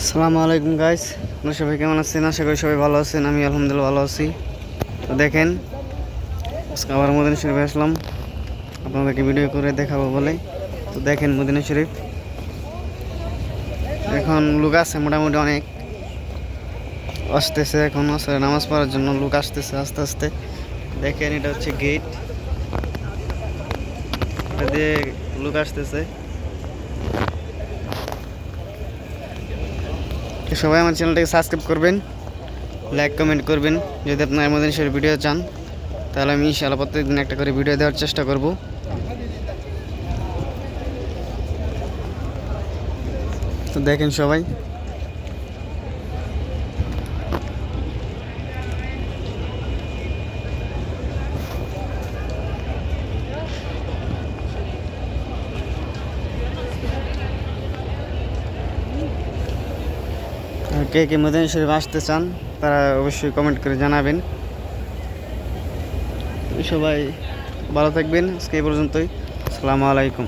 আসসালামু আলাইকুম গাইস আপনারা সবাই কেমন আছেন? আশা করি সবাই ভালো আছেন। আমি আলহামদুলিল্লাহ ভালো আছি। তো দেখেন, আজকে আবার মদিনা শরীফে আসলাম। আপনাদেরকে ভিডিও করে দেখাবো বলে। তো দেখেন মদিনা শরীফ। এখন লোক আছে, মোটামুটি অনেক। আসতেছে এখন আসলে নামাজ পড়ার জন্য লোক আসতেছে আস্তে আস্তে। দেখেন এটা হচ্ছে গেট এটা দিয়ে লোক আসতেছে। তো সবাই আমার চ্যানেলটাকে সাবস্ক্রাইব করবেন লাইক কমেন্ট করবেন। যদি আপনার মধ্যে সেই ভিডিও চান, তাহলে আমি ইনশাআল্লাহ প্রত্যেকদিন একটা করে ভিডিও দেওয়ার চেষ্টা করব। তো দেখেন সবাই কে কে মদিনা শরীফ আসতে চান, তারা অবশ্যই কমেন্ট করে জানাবেন। সবাই ভালো থাকবেন, আজকে এই পর্যন্তই। আসসালামু আলাইকুম।